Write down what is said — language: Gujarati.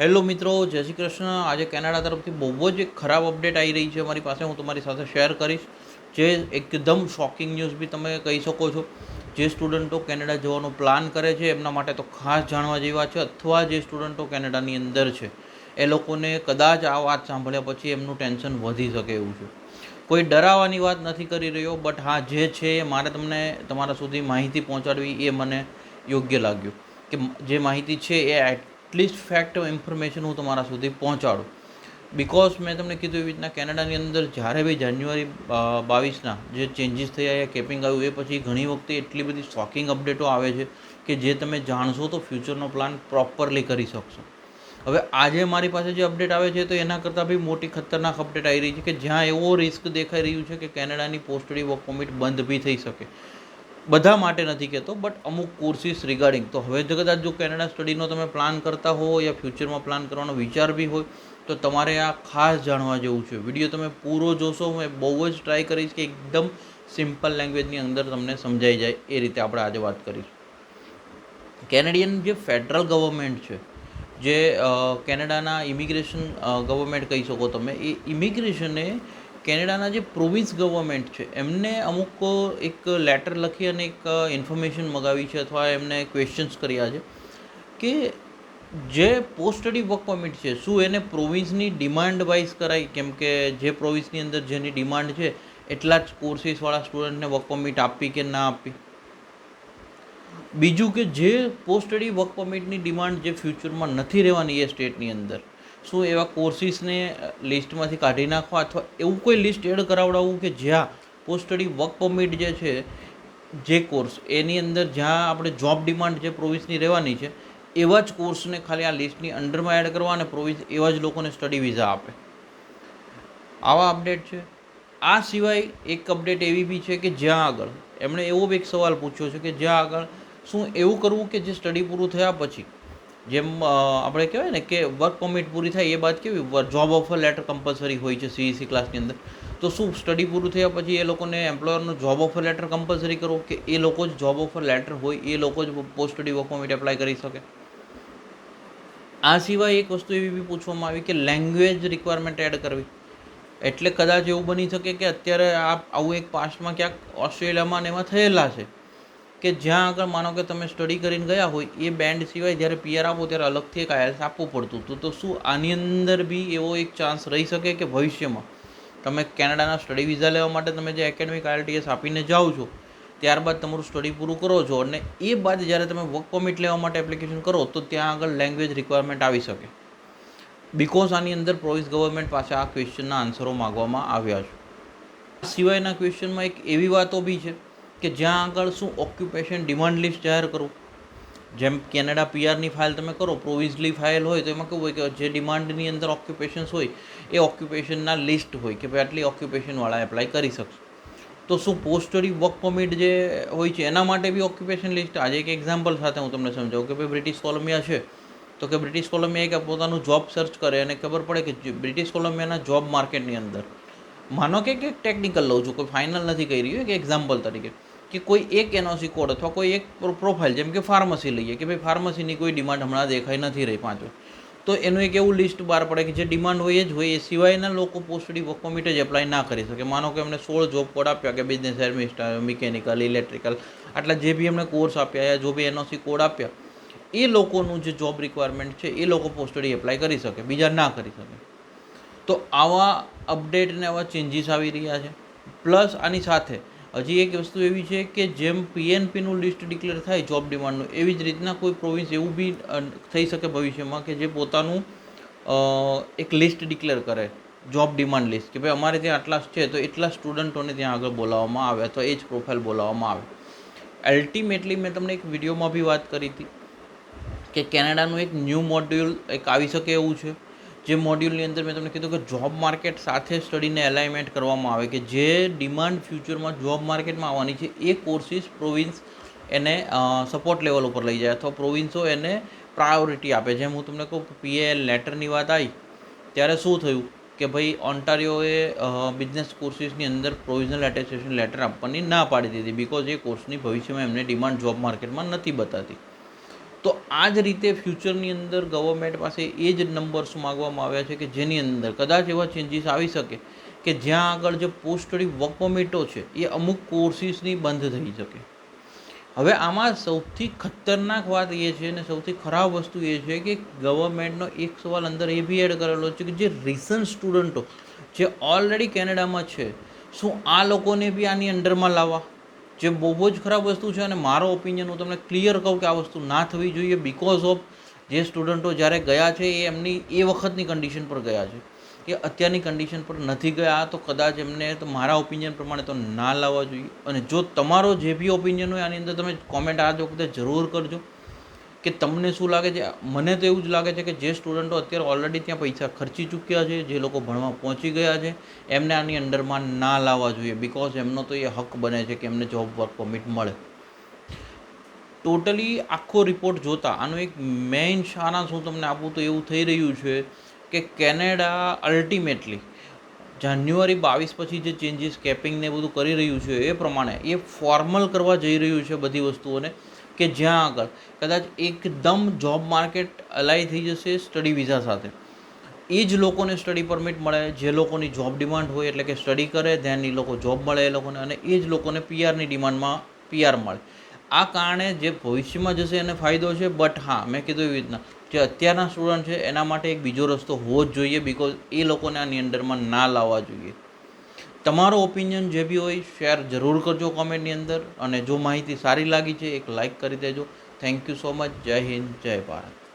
હેલો મિત્રો, જય શ્રી કૃષ્ણ. આજે કેનેડા તરફથી બહુ જ એક ખરાબ અપડેટ આવી રહી છે મારી પાસે. હું તમારી સાથે શેર કરીશ. જે એકદમ શોકિંગ ન્યૂઝ બી તમે કહી શકો છો. જે સ્ટુડન્ટો કેનેડા જવાનો પ્લાન કરે છે, એમના માટે તો ખાસ જાણવા જેવા છે, અથવા જે સ્ટુડન્ટો કેનેડાની અંદર છે, એ લોકોને કદાચ આ વાત સાંભળ્યા પછી એમનું ટેન્શન વધી શકે એવું છે. કોઈ ડરાવવાની વાત નથી કરી રહ્યો બટ હા, જે છે મારે તમને તમારા સુધી માહિતી પહોંચાડવી એ મને યોગ્ય લાગ્યું. કે જે માહિતી છે એ એટલીસ્ટ ફેક્ટ ઇન્ફોર્મેશન હું તમારા સુધી પહોંચાડું. બિકોઝ મેં તમને કીધું એવી રીતના કેનેડાની અંદર જ્યારે બી જાન્યુઆરી બાવીસના જે ચેન્જીસ થયા, એ કેપિંગ આવ્યું, એ પછી ઘણી વખતે એટલી બધી શોકિંગ અપડેટો આવે છે કે જે તમે જાણશો તો ફ્યુચરનો પ્લાન પ્રોપરલી કરી શકશો. હવે આજે મારી પાસે જે અપડેટ આવે છે તો એના કરતાં બી મોટી ખતરનાક અપડેટ આવી રહી છે કે જ્યાં એવો રિસ્ક દેખાઈ રહ્યું છે કે કેનેડાની પોસ્ટડી વર્ક પરમિટ બંધ બી થઈ શકે. બધા માટે નથી કહેતો બટ અમુક કોર્સિસ રિગાર્ડિંગ તો હવે જો કદાચ જો કેનેડા સ્ટડીનો તમે પ્લાન કરતા હો યા ફ્યુચરમાં પ્લાન કરવાનો વિચાર બી હોય, તો તમારે આ ખાસ જાણવા જેવું છે. વીડિયો તમે પૂરો જોશો મેં બહુ જ ટ્રાય કરીશ કે એકદમ સિમ્પલ લેંગ્વેજની અંદર તમને સમજાઈ જાય, એ રીતે આપણે આજે વાત કરીશું. કેનેડિયન જે ફેડરલ ગવર્મેન્ટ છે, જે કેનેડાના ઇમિગ્રેશન ગવર્મેન્ટ કહી શકો તમે, એ ઇમિગ્રેશને કેનેડાના જે પ્રોવિન્સ ગવર્મેન્ટ છે, એમને અમુક એક લેટર લખી અને એક ઇન્ફોર્મેશન મગાવી છે અથવા એમને ક્વેશ્ચન્સ કર્યા છે કે જે પોસ્ટ સ્ટડી વર્ક પરમિટ છે, શું એને પ્રોવિન્સની ડિમાન્ડ વાઇઝ કરાય? કેમ કે જે પ્રોવિન્સની અંદર જેની ડિમાન્ડ છે, એટલા જ કોર્સીસવાળા સ્ટુડન્ટને વર્ક પરમિટ આપવી કે ના આપવી બીજું કે જે પોસ્ટ સ્ટડી વર્ક પરમિટની ડિમાન્ડ જે ફ્યુચરમાં નથી રહેવાની એ સ્ટેટની અંદર શું એવા કોર્સિસને લિસ્ટમાંથી કાઢી નાખવા અથવા એવું કોઈ લિસ્ટ એડ કરાવડાવવું કે જ્યાં પોસ્ટ સ્ટડી વર્ક પરમિટ જે છે, જે કોર્સ એની અંદર જ્યાં આપણે જોબ ડિમાન્ડ જે પ્રોવિસની રહેવાની છે, એવા જ કોર્સને ખાલી આ લિસ્ટની અંડરમાં એડ કરવા અને પ્રોવિસ એવા જ લોકોને સ્ટડી વિઝા આપે. આવા અપડેટ છે. આ સિવાય એક અપડેટ એવી બી છે કે જ્યાં આગળ, એમણે એવો એક સવાલ પૂછ્યો છે કે જ્યાં આગળ શું એવું કરવું કે જે સ્ટડી પૂરું થયા પછી જેમ આપણે કહેવાય ને કે વર્ક પરમિટ પૂરી થાય એ બાદ કેવી જોબ ઓફર લેટર કમ્પલસરી હોય છે સીઈસી ક્લાસની અંદર. તો શું સ્ટડી પૂરું થયા પછી એ લોકોને એમ્પ્લોયરનો જોબ ઓફર લેટર કમ્પલસરી કરવો કે એ લોકો જ જોબ ઓફર લેટર હોય એ લોકો જ post study work permit apply કરી શકે? આ સિવાય એક વસ્તુ એવી બી પૂછવામાં આવી કે લેંગ્વેજ રિક્વાયરમેન્ટ એડ કરવી. એટલે કદાચ એવું બની શકે કે અત્યારે આ, આવું એક પાસ્ટમાં ક્યાંક ઓસ્ટ્રેલિયામાં ને એમાં થયેલા છે. કે જ્યાં આગળ માનો કે તમે સ્ટડી કરીને ગયા હોય, એ બેન્ડ સિવાય જ્યારે પીઆર આપો ત્યારે અલગથી એક આયલ્સ આપવું પડતું હતું. તો શું આની અંદર બી એવો એક ચાન્સ રહી શકે કે ભવિષ્યમાં? તમે કેનેડાના સ્ટડી વિઝા લેવા માટે તમે જે એકેડમિક આઈએલટીએસ આપીને જાઓ છો, ત્યારબાદ તમારું સ્ટડી પૂરું કરો છો અને એ બાદ જ્યારે તમે વર્ક પરમિટ લેવા માટે એપ્લિકેશન કરો, તો ત્યાં આગળ લેંગ્વેજ રિક્વાયરમેન્ટ આવી શકે. બિકોઝ આની અંદર પ્રોવિન્સ ગવર્મેન્ટ પાસે આ ક્વેશ્ચનના આન્સરો માગવામાં આવ્યા છે. સિવાયના ક્વેશ્ચનમાં એક એવી વાતો બી છે કે જ્યાં આગળ શું ઓક્યુપેશન ડિમાન્ડ લિસ્ટ જાહેર કરો? જેમ કેનેડા પીઆરની ફાઇલ તમે કરો પ્રોવિઝલી ફાઇલ હોય તો એમાં કેવું હોય કે જે ડિમાન્ડની અંદર ઓક્યુપેશન્સ હોય, એ ઓક્યુપેશનના લિસ્ટ હોય કે ભાઈ આટલી ઓક્યુપેશનવાળા એપ્લાય કરી શકશે. તો શું પોસ્ટરી વર્ક પરમિટ જે હોય છે, એના માટે બી ઓક્યુપેશન લિસ્ટ આજે એક એક્ઝામ્પલ સાથે હું તમને સમજાવું કે ભાઈ બ્રિટિશ કોલંબિયા છે, તો કે બ્રિટિશ કોલંબિયા એક પોતાનું જોબ સર્ચ કરે અને ખબર પડે કે બ્રિટિશ કોલંબિયાના જોબ માર્કેટની અંદર, માનો કે એક ટેકનિકલ લઉં છું, કોઈ ફાઇનલ નથી કહી રહ્યું કે એક્ઝામ્પલ તરીકે. કે કોઈ એક એનઓસી કોડ અથવા કોઈ એક પ્રોફાઇલ, જેમ કે ફાર્મસી લઈએ કે ભાઈ ફાર્મસીની કોઈ ડિમાન્ડ હમણાં દેખાઈ નથી રહી પાંચો તો એનું એક એવું લિસ્ટ બહાર પડે કે જે ડિમાન્ડ હોય એ જ હોય, એ સિવાયના લોકો પોસ્ટડી વર્ક પરમિટ જ એપ્લાય ના કરી શકે. માનો કે એમને સોળ જોબ કોડ આપ્યા કે બિઝનેસ એડમિનિસ્ટર મિકેનિકલ ઇલેક્ટ્રિકલ આટલા જે બી એમને કોર્સ આપ્યા યા જો બી એનઓસી કોડ આપ્યા, એ લોકોનું જે જોબ રિક્વાયરમેન્ટ છે, એ લોકો પોસ્ટડી એપ્લાય કરી શકે, બીજા ના કરી શકે. તો આવા અપડેટ ને આવા ચેન્જીસ આવી રહ્યા છે. પ્લસ આની સાથે હજી એક વસ્તુ એવી છે કે જેમ પીએનપીનું લિસ્ટ ડિક્લેર થાય જોબ ડિમાન્ડનું એવી જ રીતના કોઈ પ્રોવિન્સ એવું બી થઈ શકે ભવિષ્યમાં કે જે પોતાનું એક લિસ્ટ ડિક્લેર કરે જોબ ડિમાન્ડ લિસ્ટ કે ભાઈ અમારે ત્યાં આટલા છે તો એટલા સ્ટુડન્ટોને ત્યાં આગળ બોલાવવામાં આવે અથવા એ જ પ્રોફાઇલ બોલાવવામાં આવે. અલ્ટિમેટલી મેં તમને એક વિડીયોમાં બી વાત કરી હતી કે કેનેડાનું એક ન્યૂ મોડ્યુલ એક આવી શકે એવું છે. જે મોડ્યુલની અંદર મેં તમને કીધું કે જોબ માર્કેટ સાથે સ્ટડીને એલાઇનમેન્ટ કરવામાં આવે કે જે ડિમાન્ડ ફ્યુચરમાં જોબ માર્કેટમાં આવવાની છે, એ કોર્સિસ પ્રોવિન્સ એને સપોર્ટ લેવલ ઉપર લઈ જાય અથવા પ્રોવિન્સો એને પ્રાયોરિટી આપે. જેમ હું તમને કહું પીએલ લેટરની વાત આવી ત્યારે શું થયું કે ભાઈ ઓન્ટારિયોએ બિઝનેસ કોર્સિસની અંદર પ્રોવિઝનલ એટેસ્ટેશન લેટર આપવાની ના પાડી દીધી બિકોઝ એ કોર્સની ભવિષ્યમાં એમને ડિમાન્ડ જોબ માર્કેટમાં નથી બતાતી. તો આ જ રીતે ફ્યુચરની અંદર ગવર્મેન્ટ પાસે એ જ નંબર્સ માગવામાં આવ્યા છે કે જેની અંદર કદાચ એવા ચેન્જીસ આવી શકે કે જ્યાં આગળ જે પોસ્ટ સ્ટડી વર્ક પરમિટો છે, એ અમુક કોર્સિસની બંધ થઈ શકે. હવે આમાં સૌથી ખતરનાક વાત એ છે અને સૌથી ખરાબ વસ્તુ એ છે કે ગવર્મેન્ટનો એક સવાલ અંદર એ બી એડ કરેલો છે કે જે રિસન્ટ સ્ટુડન્ટો જે ઓલરેડી કેનેડામાં છે, શું આ લોકોને બી આની અંડરમાં લાવવા? જે બહુ જ ખરાબ વસ્તુ છે અને મારો ઓપિનિયન હું તમને ક્લિયર કહું કે આ વસ્તુ ના થવી જોઈએ બિકોઝ ઓફ જે સ્ટુડન્ટો જ્યારે ગયા છે એ એમની, એ વખતની કન્ડિશન પર ગયા છે. એ અત્યારની કન્ડિશન પર નથી ગયા, તો કદાચ એમને તો મારા ઓપિનિયન પ્રમાણે તો ના લાવવા જોઈએ. અને જો તમારો જે બી ઓપિનિયન હોય આની અંદર તમે કોમેન્ટ આ વખતે જરૂર કરજો. કે તમને શું લાગે છે? મને તો એવું જ લાગે છે કે જે સ્ટુડન્ટો અત્યારે ઓલરેડી ત્યાં પૈસા ખર્ચી ચૂક્યા છે, જે લોકો ભણવા પહોંચી ગયા છે, એમને આની અંડરમાં ના લાવવા જોઈએ. બિકોઝ એમનો તો એ હક બને છે કે એમને જોબ વર્ક પરમિટ મળે. ટોટલી આખો રિપોર્ટ જોતા, આનો એક મેઇન શાના શું તમને આપું તો એવું થઈ રહ્યું છે કે કેનેડા અલ્ટિમેટલી જાન્યુઆરી બાવીસ પછી જે ચેન્જીસ કેપિંગ ને બધું કરી રહ્યું છે એ પ્રમાણે એ ફોર્મલ કરવા જઈ રહ્યું છે બધી વસ્તુઓને. કે જ્યાં આગળ. કદાચ એકદમ જોબ માર્કેટ અલાઈ થઈ જશે સ્ટડી વિઝા સાથે. એ જ લોકોને સ્ટડી પરમિટ મળે, જે લોકોની જોબ ડિમાન્ડ હોય એટલે કે સ્ટડી કરે ધ્યાન એ લોકો જોબ મળે એ લોકોને અને એ જ લોકોને પીઆરની ડિમાન્ડમાં પીઆર મળે. આ કારણે જે ભવિષ્યમાં જશે એને ફાયદો છે બટ હા, મેં કીધું એવી રીતના. જે અત્યારના સ્ટુડન્ટ છે, એના માટે એક બીજો રસ્તો હોવો જ જોઈએ બિકોઝ એ લોકોને આની અંડરમાં ના લાવવા જોઈએ. તમારો ઓપિનિયન જે બી હોય શેર જરૂર કરજો કોમેન્ટની અંદર. અને જો માહિતી સારી લાગી છે, એક લાઇક કરી દેજો. થેન્ક યુ સો મચ જય હિન્દ, જય ભારત.